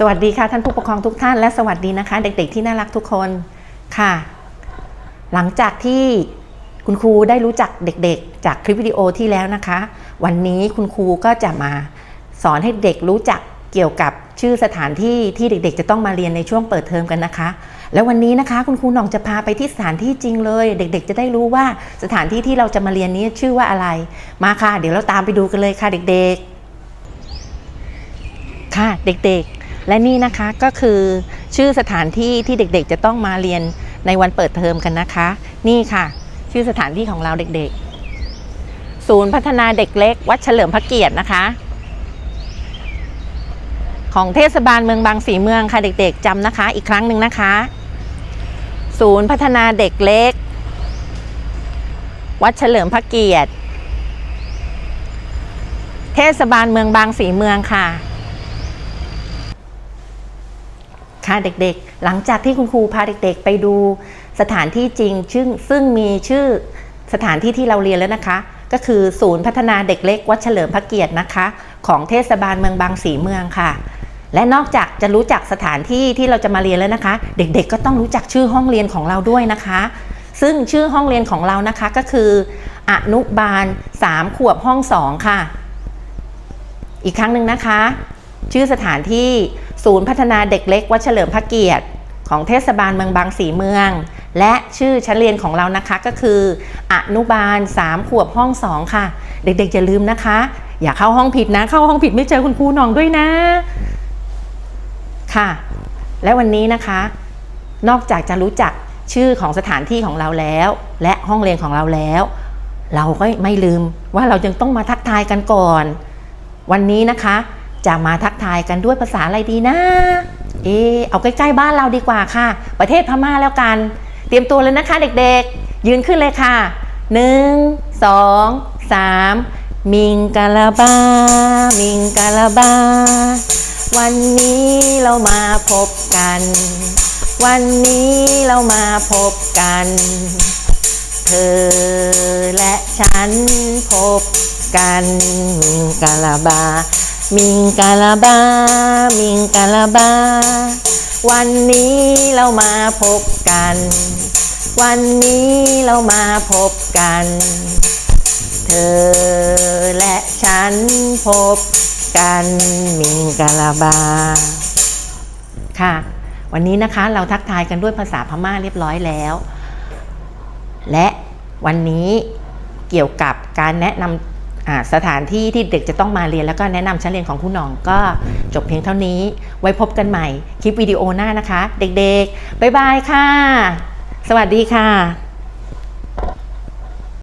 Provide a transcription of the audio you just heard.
สวัสดีค่ะท่านผู้ปกครองทุกท่านและสวัสดีนะคะ เด็กๆที่น่ารักทุกคนค่ะ หลังจากที่คุณครูได้รู้จักเด็กๆ จากคลิปวิดีโอที่แล้วนะคะ วันนี้คุณครูก็จะมาสอนให้เด็กรู้จักเกี่ยวกับชื่อสถานที่ที่เด็กๆ จะต้องมาเรียนในช่วงเปิดเทอมกันนะคะ แล้ววันนี้นะคะ คุณครูหน่องจะพาไปที่สถานที่จริงเลย เด็กๆ จะได้รู้ว่าสถานที่ที่เราจะมาเรียนนี้ชื่อว่าอะไร มาค่ะ เดี๋ยวเราตามไปดูกันเลยค่ะเด็กๆ ค่ะเด็กๆ และนี่นะคะก็คือชื่อสถานที่ที่เด็กๆ จะต้องมาเรียนในวันเปิดเทอมกันนะคะ นี่ค่ะ ชื่อสถานที่ของเราเด็กๆ ศูนย์พัฒนาเด็กเล็ก วัดเฉลิมพระเกียรตินะคะ ของเทศบาลเมืองบางสีเมืองค่ะเด็กๆจำนะคะ อีกครั้งหนึ่งนะคะ ศูนย์พัฒนาเด็กเล็ก วัดเฉลิมพระเกียรติ เทศบาลเมืองบางสีเมืองค่ะ ค่ะเด็กๆ หลังจากที่คุณครูพาเด็กๆ ไปดูสถานที่จริงซึ่งซึ่งมีชื่อสถานที่ที่เราเรียนแล้วนะคะ ก็คือศูนย์พัฒนาเด็กเล็ก วัดเฉลิมพระเกียรตินะคะ ของเทศบาลเมืองบางสีเมืองค่ะ และนอกจากจะรู้จักสถานที่ที่เราจะมาเรียนแล้วนะคะ เด็กๆ ก็ต้องรู้จักชื่อห้องเรียนของเราด้วยนะคะ ซึ่งชื่อห้องเรียนของเรานะคะก็คือ อนุบาล3ขวบห้อง 2 ค่ะ อีกครั้งหนึ่งนะคะ ชื่อสถานที่ ศูนย์พัฒนาเด็กเล็กวัดเฉลิมพระเกียรติ ของเทศบาลเมืองบางสีเมือง และชื่อชั้นเรียนของเรานะคะก็คือ อนุบาล 3 ขวบห้อง 2 ค่ะ เด็กๆอย่าลืมนะคะ อย่าเข้าห้องผิดนะ เข้าห้องผิดไม่เจอคุณครูน้องด้วยนะ ค่ะ และวันนี้นะคะ นอกจากจะรู้จักชื่อของสถานที่ของเราแล้ว และห้องเรียนของเราแล้ว เราก็ไม่ลืมว่าเรายังต้องมาทักทายกันก่อน วันนี้นะคะ จะมาทักทายกันด้วยภาษาอะไรดีนะ เออเอาใกล้ๆบ้านเราดีกว่าค่ะ ประเทศพม่าแล้วกัน เตรียมตัวเลยนะคะเด็กๆ ยืนขึ้นเลยค่ะหนึ่งสองสามมิงกาลาบา มิงกาลาบา วันนี้เรามาพบกัน วันนี้เรามาพบกัน เธอและฉันพบ กันมิงกาลาบา มิงกาลาบา มิงกาลาบา วันนี้เรามาพบกัน วันนี้เรามาพบกัน เธอและฉันพบกันมิงกาลาบา ค่ะ วันนี้นะคะเราทักทายกันด้วยภาษาพม่าเรียบร้อยแล้ว และวันนี้เกี่ยวกับการแนะนำ สถานที่ที่เด็กจะต้องมาเรียน แล้วก็แนะนำชั้นเรียนของคุณหน้องก็จบเพียงเท่านี้ ไว้พบกันใหม่คลิปวิดีโอหน้านะคะ เด็กๆ บ๊ายบายค่ะ สวัสดีค่ะ